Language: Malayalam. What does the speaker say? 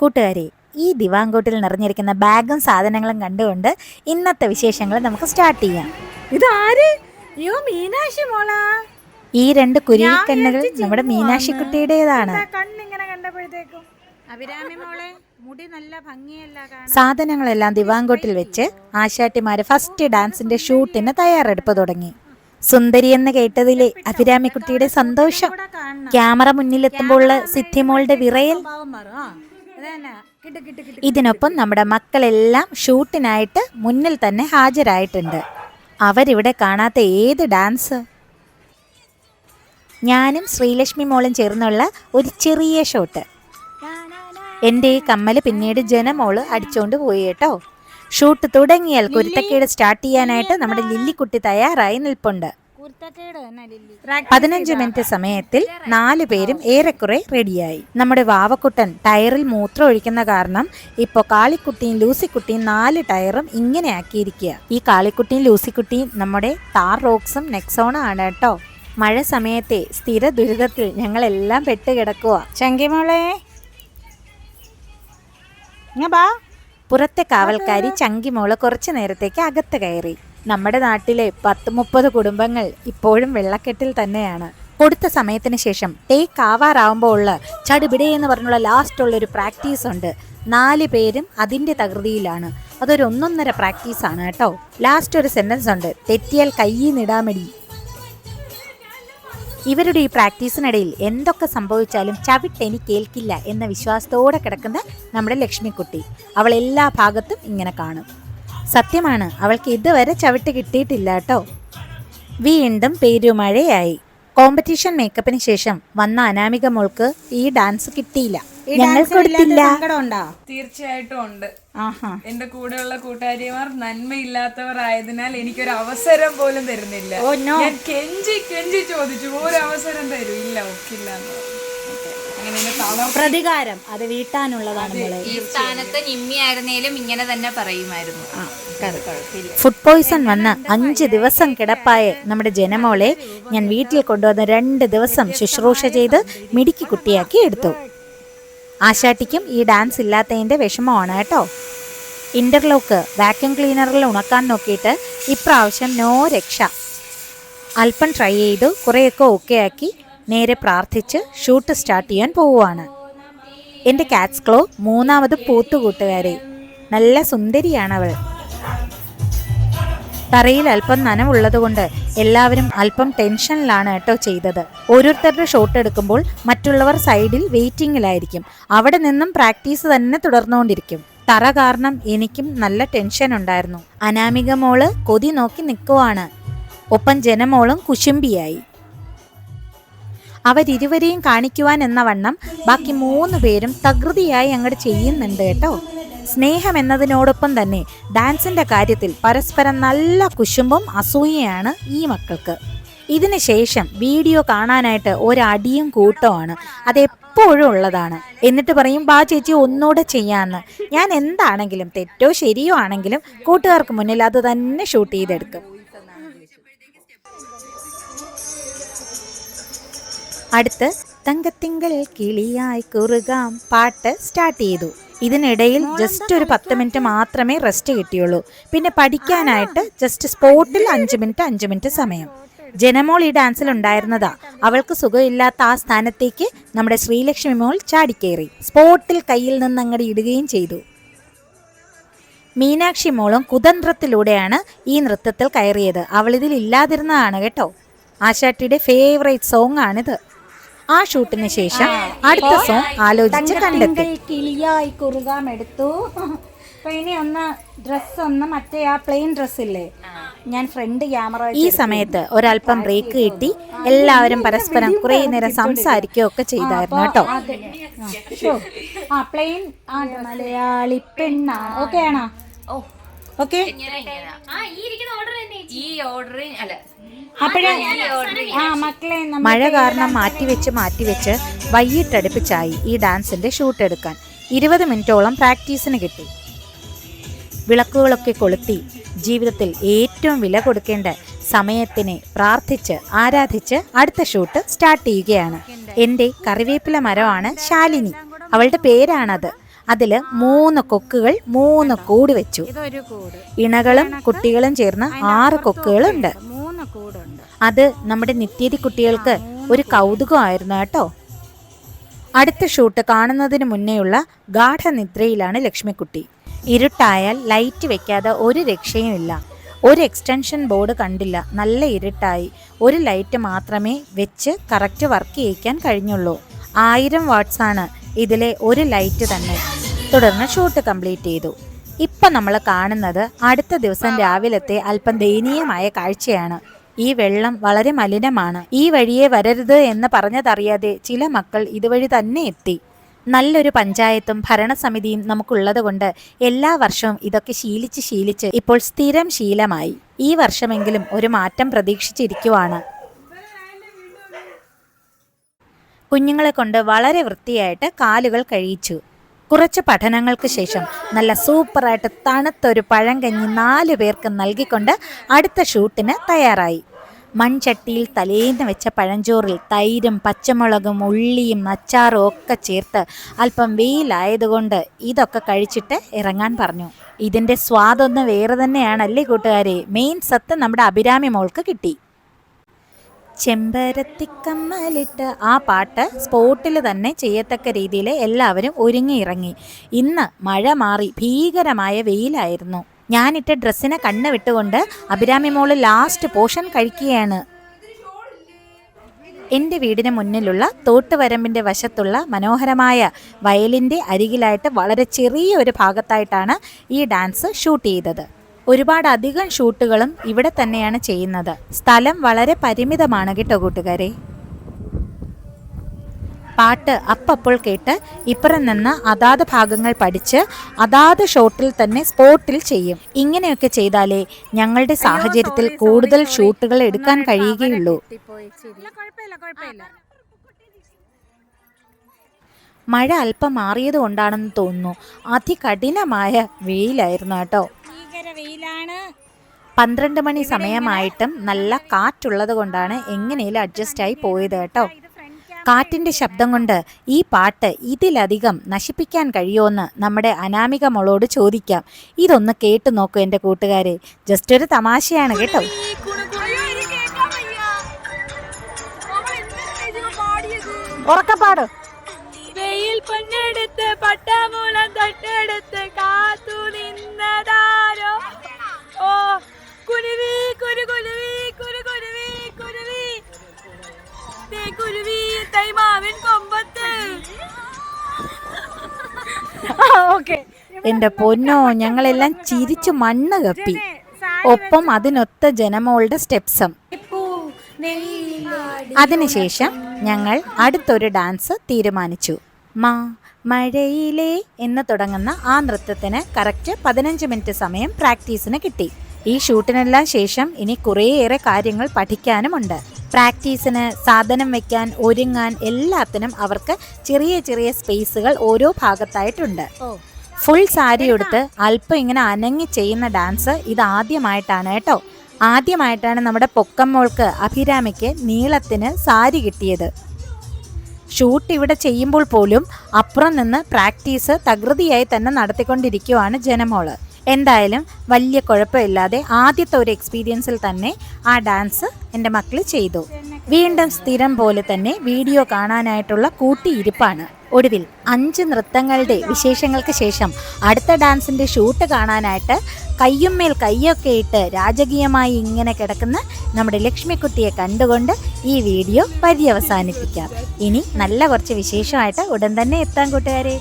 കൂട്ടുകാരെ ഈ ദിവാങ്കോട്ടിൽ നിറഞ്ഞിരിക്കുന്ന ബാഗും സാധനങ്ങളും കണ്ടുകൊണ്ട് ഇന്നത്തെ വിശേഷങ്ങൾ നമുക്ക് സ്റ്റാർട്ട് ചെയ്യാം. ഇതാര് അയ്യോ മീനാക്ഷി മോളാ. ഈ രണ്ട് കുരുവിക്കണ്ണുകൾ നമ്മുടെ മീനാക്ഷിക്കുട്ടിയുടേതാണ്. കുട്ടിയുടേതാണ് കണ്ണിങ്ങനെ കണ്ടപ്പോഴത്തേക്കും. അഭിരാമി മോളെ മുടി നല്ല ഭംഗിയല്ല കാണാൻ. സാധനങ്ങളെല്ലാം ദിവാങ്കോട്ടിൽ വെച്ച് ആശാട്ടിമാര് ഫസ്റ്റ് ഡാൻസിന്റെ ഷൂട്ടിന് തയ്യാറെടുപ്പ് തുടങ്ങി. സുന്ദരി എന്ന് കേട്ടതിലെ അഭിരാമിക്കുട്ടിയുടെ സന്തോഷം. ക്യാമറ മുന്നിലെത്തുമ്പോൾ സിദ്ധിമോളുടെ വിറയൽ. ഭാവം മാറും. ആ. ഇതിനൊപ്പം നമ്മുടെ മക്കളെല്ലാം ഷൂട്ടിനായിട്ട് മുന്നിൽ തന്നെ ഹാജരായിട്ടുണ്ട്. അവരിവിടെ കാണാത്ത ഏത് ഡാൻസ്? ഞാനും ശ്രീലക്ഷ്മി മോളും ചേർന്നുള്ള ഒരു ചെറിയ ഷോട്ട്. എന്റെ ഈ കമ്മൽ പിന്നീട് ജനമോൾ അടിച്ചുകൊണ്ട് പോയി കേട്ടോ. ഷൂട്ട് തുടങ്ങിയാൽ കുരുത്തക്കേട് സ്റ്റാർട്ട് ചെയ്യാനായിട്ട് നമ്മുടെ ലില്ലിക്കുട്ടി തയ്യാറായി നിൽപ്പുണ്ട്. പതിനഞ്ച് മിനിറ്റ് സമയത്തിൽ നാലു പേരും ഏറെക്കുറെ റെഡിയായി നമ്മുടെ വാവക്കുട്ടൻ ടയറിൽ മൂത്രം ഒഴിക്കുന്ന കാരണം ഇപ്പോൾ കാളിക്കുട്ടിയും ലൂസിക്കുട്ടിയും നാല് ടയറും ഇങ്ങനെ ആക്കിയിരിക്കുക. ഈ കാളിക്കുട്ടിയും ലൂസിക്കുട്ടിയും നമ്മുടെ താർ റോക്സും നെക്സോണും ആണ് കേട്ടോ. മഴ സമയത്തെ സ്ഥിര ദുരിതത്തിൽ ഞങ്ങളെല്ലാം പെട്ട് കിടക്കുക ചങ്കി മോളെ ഇങ്ങ ബാ. പുറത്തെ കാവൽക്കാരി ചങ്കിമോൾ കുറച്ചു നേരത്തേക്ക് അകത്ത് കയറി. നമ്മുടെ നാട്ടിലെ പത്ത് മുപ്പത് കുടുംബങ്ങൾ ഇപ്പോഴും വെള്ളക്കെട്ടിൽ തന്നെയാണ്. കൊടുത്ത സമയത്തിന് ശേഷം ടേക്ക് ആവാറാവുമ്പോൾ ഉള്ള ചടുപിടെ എന്ന് പറഞ്ഞുള്ള ലാസ്റ്റ് ഉള്ള ഒരു പ്രാക്ടീസ് ഉണ്ട്. നാല് പേരും അതിന്റെ തകൃതിയിലാണ്. അതൊരു ഒന്നൊന്നര പ്രാക്ടീസ് ആണ് കേട്ടോ. ലാസ്റ്റ് ഒരു സെന്റൻസ് ഉണ്ട്. തെറ്റിയാൽ കയ്യിന്നിടാമടി ഇവരുടെ ഈ പ്രാക്ടീസിനിടയിൽ എന്തൊക്കെ സംഭവിച്ചാലും ചവിട്ട് എനിക്ക് ഏൽക്കില്ല എന്ന വിശ്വാസത്തോടെ കിടക്കുന്ന നമ്മുടെ ലക്ഷ്മിക്കുട്ടി. അവൾ എല്ലാ ഭാഗത്തും ഇങ്ങനെ കാണും. സത്യമാണ്. അവൾക്ക് ഇതുവരെ ചവിട്ട് കിട്ടിയിട്ടില്ല കേട്ടോ വീണ്ടും പേരുമഴയായി. കോമ്പറ്റീഷൻ മേക്കപ്പിന് ശേഷം വന്ന അനാമിക മോൾക്ക് ഈ ഡാൻസ് കിട്ടിയില്ല. ഞങ്ങൾ കൊടുത്തില്ല. സങ്കടമുണ്ടാ? തീർച്ചയായിട്ടും ഉണ്ട്. എന്റെ കൂടെയുള്ള കൂട്ടുകാരിമാർ നന്മയില്ലാത്തവർ ആയതിനാൽ എനിക്കൊരു അവസരം പോലും തരുന്നില്ല. ഞാൻ കെഞ്ചി കെഞ്ചി ചോദിച്ചു ഒരു അവസരം തരൂ? ഇല്ല ഒക്കില്ല എന്ന് പറഞ്ഞു. അങ്ങനെ എന്നെ തളർത്തി. പ്രതികാരം അത് വീട്ടാനുള്ളതാണ് ഈ സ്ഥാനത്ത് നിമ്മിയായിരുന്നേലും ഇങ്ങനെ തന്നെ പറയുമായിരുന്നു. ഫുഡ് പോയിസൺ വന്ന് അഞ്ച് ദിവസം കിടപ്പായ നമ്മുടെ ജനമോളെ ഞാൻ വീട്ടിൽ കൊണ്ടുവന്ന് രണ്ട് ദിവസം ശുശ്രൂഷ ചെയ്ത് മിടുക്കി കുട്ടിയാക്കി എടുത്തു. ആശാട്ടിക്കും ഈ ഡാൻസ് ഇല്ലാത്തതിന്റെ വിഷമമാണ് കേട്ടോ. ഇന്റർലോക്ക് വാക്യൂം ക്ലീനറിൽ ഉണക്കാൻ നോക്കിയിട്ട് ഇപ്രാവശ്യം നോ രക്ഷ. അല്പം ട്രൈ ചെയ്തു കുറേയൊക്കെ ഓക്കെ ആക്കി. നേരെ പ്രാർത്ഥിച്ച് ഷൂട്ട് സ്റ്റാർട്ട് ചെയ്യാൻ പോവുകയാണ്. എന്റെ കാറ്റ്സ് ക്ലോ മൂന്നാമത് പൂത്തുകൂട്ടുകാരെ. നല്ല സുന്ദരിയാണ് അവൾ തറയിൽ അല്പം നനവുള്ളതുകൊണ്ട് എല്ലാവരും അല്പം ടെൻഷനിലാണ് കേട്ടോ ചെയ്തത്. ഓരോരുത്തരുടെ ഷോട്ട് എടുക്കുമ്പോൾ മറ്റുള്ളവർ സൈഡിൽ വെയിറ്റിങ്ങിലായിരിക്കും. അവിടെ നിന്നും പ്രാക്ടീസ് തന്നെ തുടർന്നുകൊണ്ടിരിക്കും. തറ കാരണം എനിക്കും നല്ല ടെൻഷൻ ഉണ്ടായിരുന്നു. അനാമിക മോൾ കൊതി നോക്കി നിൽക്കുവാണ്. ഒപ്പം ജനമോളും കുശുംബിയായി അവരിരുവരെയും കാണിക്കുവാൻ എന്ന വണ്ണം ബാക്കി മൂന്ന് പേരും തകൃതിയായി അങ്ങോട്ട് ചെയ്യുന്നുണ്ട് കേട്ടോ. സ്നേഹം എന്നതിനോടൊപ്പം തന്നെ ഡാൻസിന്റെ കാര്യത്തിൽ പരസ്പരം നല്ല കുശുമ്പും അസൂയയാണ് ഈ മക്കൾക്ക്. ഇതിന് ശേഷം വീഡിയോ കാണാനായിട്ട് ഒരടിയും കൂട്ടമാണ് അതെപ്പോഴും ഉള്ളതാണ്. എന്നിട്ട് പറയും ബാ ചേച്ചി ഒന്നുകൂടെ ചെയ്യാമെന്ന് ഞാൻ എന്താണെങ്കിലും തെറ്റോ ശരിയോ ആണെങ്കിലും കൂട്ടുകാർക്ക് മുന്നിൽ അത് തന്നെ ഷൂട്ട് ചെയ്തെടുക്കും. അടുത്ത് തങ്കത്തിങ്കൾ കിളിയായി കുറുകാം പാട്ട് സ്റ്റാർട്ട് ചെയ്തു. ഇതിനിടയിൽ ജസ്റ്റ് ഒരു പത്ത് മിനിറ്റ് മാത്രമേ റെസ്റ്റ് കിട്ടിയുള്ളൂ. പിന്നെ പഠിക്കാനായിട്ട് ജസ്റ്റ് സ്പോട്ടിൽ അഞ്ച് മിനിറ്റ് അഞ്ച് മിനിറ്റ് സമയം. ജനമോൾ ഈ ഡാൻസിൽ ഉണ്ടായിരുന്നതാ. അവൾക്ക് സുഖമില്ലാത്ത ആ സ്ഥാനത്തേക്ക് നമ്മുടെ ശ്രീലക്ഷ്മി മോൾ ചാടിക്കേറി. സ്പോട്ടിൽ കയ്യിൽ നിന്ന് അങ്ങോട്ട് ഇടുകയും ചെയ്തു. മീനാക്ഷി മോളും കുതന്ത്രത്തിലൂടെയാണ് ഈ നൃത്തത്തിൽ കയറിയത്. അവളിതിൽ ഇല്ലാതിരുന്നതാണ് കേട്ടോ. ആശാട്ടിയുടെ ഫേവറേറ്റ് സോങ് ആണിത്. ആ ഷൂട്ടിന് ശേഷം അടുത്ത സോങ് ആലോചിച്ച് കണ്ടെത്തി. കിളിയായി കുറുകാം എടുത്തു. അപ്പൊ ഇനി ഒന്ന് ഡ്രസ് ഒന്ന് മറ്റേ ആ പ്ലെയിൻ ഡ്രസ് ഇല്ലേ? ഞാൻ ഫ്രണ്ട് ക്യാമറ ഈ സമയത്ത് ഒരല്പം ബ്രേക്ക് കിട്ടി. എല്ലാവരും പരസ്പരം കുറെ നേരം സംസാരിക്കുകയൊക്കെ ചെയ്തായിരുന്നു കേട്ടോ. ആ പ്ലെയിൻ ആ മലയാളി പെണ്ണാണ് ഓക്കെ ആണോ? ഓക്കെ. ഈ ഓർഡർ അല്ല. അപ്പോഴേ ആ മക്കളെ നമ്മ- മഴ കാരണം മാറ്റിവെച്ച് മാറ്റിവെച്ച് വൈകിട്ടടുപ്പിച്ചായി ഈ ഡാൻസിന്റെ ഷൂട്ട് എടുക്കാൻ. ഇരുപത് മിനിറ്റോളം പ്രാക്ടീസിന് കിട്ടി. വിളക്കുകളൊക്കെ കൊളുത്തി ജീവിതത്തിൽ ഏറ്റവും വില കൊടുക്കേണ്ട സമയത്തിനെ പ്രാർത്ഥിച്ച് ആരാധിച്ച് അടുത്ത ഷൂട്ട് സ്റ്റാർട്ട് ചെയ്യുകയാണ്. എന്റെ കറിവേപ്പില മരമാണ് ശാലിനി. അവളുടെ പേരാണത്. അതിൽ മൂന്ന് കൊക്കുകൾ മൂന്ന് കൂട് വെച്ചു. ഇണകളും കുട്ടികളും ചേർന്ന് ആറ് കൊക്കുകളുണ്ട്. അത് നമ്മുടെ നിത്യതി കുട്ടികൾക്ക് ഒരു കൗതുകമായിരുന്നു കേട്ടോ. അടുത്ത ഷൂട്ട് കാണുന്നതിന് മുന്നേയുള്ള ഗാഠനിദ്രയിലാണ് ലക്ഷ്മിക്കുട്ടി. ഇരുട്ടായാൽ ലൈറ്റ് വെക്കാതെ ഒരു രക്ഷയും ഇല്ല. ഒരു എക്സ്റ്റൻഷൻ ബോർഡ് കണ്ടില്ല. നല്ല ഇരുട്ടായി. ഒരു ലൈറ്റ് മാത്രമേ വെച്ച് കറക്റ്റ് വർക്ക് ചെയ്യിക്കാൻ കഴിഞ്ഞുള്ളൂ. ആയിരം വാട്ട്സ് ആണ് ഇതിലെ ഒരു ലൈറ്റ് തന്നെ തുടർന്ന് ഷൂട്ട് കംപ്ലീറ്റ് ചെയ്തു. ഇപ്പം നമ്മൾ കാണുന്നത് അടുത്ത ദിവസം രാവിലത്തെ അല്പം ദയനീയമായ കാഴ്ചയാണ്. ഈ വെള്ളം വളരെ മലിനമാണ്. ഈ വഴിയെ വരരുത് എന്ന് പറഞ്ഞതറിയാതെ ചില മക്കൾ ഇതുവഴി തന്നെ എത്തി. നല്ലൊരു പഞ്ചായത്തും ഭരണസമിതിയും നമുക്കുള്ളത് കൊണ്ട് എല്ലാ വർഷവും ഇതൊക്കെ ശീലിച്ച് ശീലിച്ച് ഇപ്പോൾ സ്ഥിരം ശീലമായി. ഈ വർഷമെങ്കിലും ഒരു മാറ്റം പ്രതീക്ഷിച്ചിരിക്കുവാണ്. കുഞ്ഞുങ്ങളെ കൊണ്ട് വളരെ വൃത്തിയായിട്ട് കാലുകൾ കഴിയിച്ചു കുറച്ച് പഠനങ്ങൾക്ക് ശേഷം നല്ല സൂപ്പറായിട്ട് തണുത്തൊരു പഴങ്കഞ്ഞി നാല് പേർക്ക് നൽകിക്കൊണ്ട് അടുത്ത ഷൂട്ടിന് തയ്യാറായി. മൺചട്ടിയിൽ തലേന്ന് വെച്ച പഴഞ്ചോറിൽ തൈരും പച്ചമുളകും ഉള്ളിയും അച്ചാറും ഒക്കെ ചേർത്ത് അല്പം വെയിലായതുകൊണ്ട് ഇതൊക്കെ കഴിച്ചിട്ട് ഇറങ്ങാൻ പറഞ്ഞു. ഇതിന്റെ സ്വാദൊന്ന് വേറെ തന്നെയാണല്ലേ കൂട്ടുകാരെ? മെയിൻ സത്ത് നമ്മുടെ അഭിരാമി മോൾക്ക് കിട്ടി. ചെമ്പരത്തിക്കമ്മലിട്ട് ആ പാട്ട് സ്പോട്ടിൽ തന്നെ ചെയ്യത്തക്ക രീതിയിൽ എല്ലാവരും ഒരുങ്ങി ഇറങ്ങി. ഇന്ന് മഴ മാറി ഭീകരമായ വെയിലായിരുന്നു. ഞാനിട്ട ഡ്രസ്സിനെ കണ്ണ് വിട്ടുകൊണ്ട് അഭിരാമി മോൾ ലാസ്റ്റ് പോഷൻ കഴിക്കുകയാണ്. എന്റെ വീടിന് മുന്നിലുള്ള തോട്ടുവരമ്പിന്റെ വശത്തുള്ള മനോഹരമായ വയലിന്റെ അരികിലായിട്ട് വളരെ ചെറിയ ഒരു ഭാഗത്തായിട്ടാണ് ഈ ഡാൻസ് ഷൂട്ട് ചെയ്തത്. ഒരുപാട് അധികം ഷൂട്ടുകളും ഇവിടെ തന്നെയാണ് ചെയ്യുന്നത്. സ്ഥലം വളരെ പരിമിതമാണ് കേട്ടോ കൂട്ടുകാരെ. പാട്ട് അപ്പപ്പോൾ കേട്ട് ഇപ്പുറം നിന്ന് അതാത് ഭാഗങ്ങൾ പഠിച്ച് അതാത് ഷോട്ടിൽ തന്നെ സ്പോട്ടിൽ ചെയ്യും. ഇങ്ങനെയൊക്കെ ചെയ്താലേ ഞങ്ങളുടെ സാഹചര്യത്തിൽ കൂടുതൽ ഷൂട്ടുകൾ എടുക്കാൻ കഴിയുകയുള്ളൂ. മഴ അല്പം മാറിയത് കൊണ്ടാണെന്ന് തോന്നുന്നു. അതികഠിനമായ വെയിലായിരുന്നു കേട്ടോ. വെയിലാണ്. പന്ത്രണ്ട് മണി സമയമായിട്ടും നല്ല കാറ്റുള്ളത് കൊണ്ടാണ് എങ്ങനെയും അഡ്ജസ്റ്റ് ആയി പോയത് കേട്ടോ. കാറ്റിന്റെ ശബ്ദം കൊണ്ട് ഈ പാട്ട് ഇതിലധികം നശിപ്പിക്കാൻ കഴിയുമെന്ന് നമ്മുടെ അനാമിക മോളോട് ചോദിക്കാം. ഇതൊന്ന് കേട്ടു നോക്കൂ എന്റെ കൂട്ടുകാരെ. ജസ്റ്റ് ഒരു തമാശയാണ് കേട്ടോ. ഉറക്കപ്പാട്. വെയിൽ പൊന്നെടുത്ത് പട്ടമൂളം തൊട്ടെടുത്ത് കാത്തു നിന്നതാരോ എന്റെ പൊന്നോ ഞങ്ങളെല്ലാം ചിരിച്ചു മണ്ണ് കപ്പി. ഒപ്പം അതിനൊത്ത ജനമോളുടെ സ്റ്റെപ്സം. അതിനുശേഷം ഞങ്ങൾ അടുത്തൊരു ഡാൻസ് തീരുമാനിച്ചു. മാ മഴയിലേ എന്ന് തുടങ്ങുന്ന ആ നൃത്തത്തിന് കറക്റ്റ് പതിനഞ്ച് മിനിറ്റ് സമയം പ്രാക്ടീസിന് കിട്ടി. ഈ ഷൂട്ടിനെല്ലാം ശേഷം ഇനി കുറേയേറെ കാര്യങ്ങൾ പഠിക്കാനുമുണ്ട്. പ്രാക്ടീസിന് സാധനം വെക്കാൻ ഒരുങ്ങാൻ എല്ലാത്തിനും അവർക്ക് ചെറിയ ചെറിയ സ്പേസുകൾ ഓരോ ഭാഗത്തായിട്ടുണ്ട്. ഫുൾ സാരി ഉടുത്ത് അല്പം ഇങ്ങനെ അനങ്ങി ചെയ്യുന്ന ഡാൻസ് ഇത് ആദ്യമായിട്ടാണ് കേട്ടോ. ആദ്യമായിട്ടാണ് നമ്മുടെ പൊക്കമ്മോൾക്ക് അഭിരാമിക്ക് നീളത്തിന് സാരി കിട്ടിയത്. ഷൂട്ട് ഇവിടെ ചെയ്യുമ്പോൾ പോലും അപ്പുറം നിന്ന് പ്രാക്ടീസ് തകൃതിയായി തന്നെ നടത്തിക്കൊണ്ടിരിക്കുവാണ് ജനമോൾ. എന്തായാലും വലിയ കുഴപ്പമില്ലാതെ ആദ്യത്തെ ഒരു എക്സ്പീരിയൻസിൽ തന്നെ ആ ഡാൻസ് എന്റെ മക്കൾ ചെയ്തു. വീണ്ടും സ്ഥിരം പോലെ തന്നെ വീഡിയോ കാണാനായിട്ടുള്ള കൂട്ടിയിരിപ്പാണ്. ഒടുവിൽ അഞ്ച് നൃത്തങ്ങളുടെ വിശേഷങ്ങൾക്ക് ശേഷം അടുത്ത ഡാൻസിന്റെ ഷൂട്ട് കാണാനായിട്ട് കയ്യുമ്മേൽ കയ്യൊക്കെ ഇട്ട് രാജകീയമായി ഇങ്ങനെ കിടക്കുന്ന നമ്മുടെ ലക്ഷ്മിക്കുട്ടിയെ കണ്ടുകൊണ്ട് ഈ വീഡിയോ പര്യവസാനിപ്പിക്കാം. ഇനി നല്ല കുറച്ച് വിശേഷമായിട്ട് ഉടൻ തന്നെ എത്താൻ കൂട്ടുകാരെ.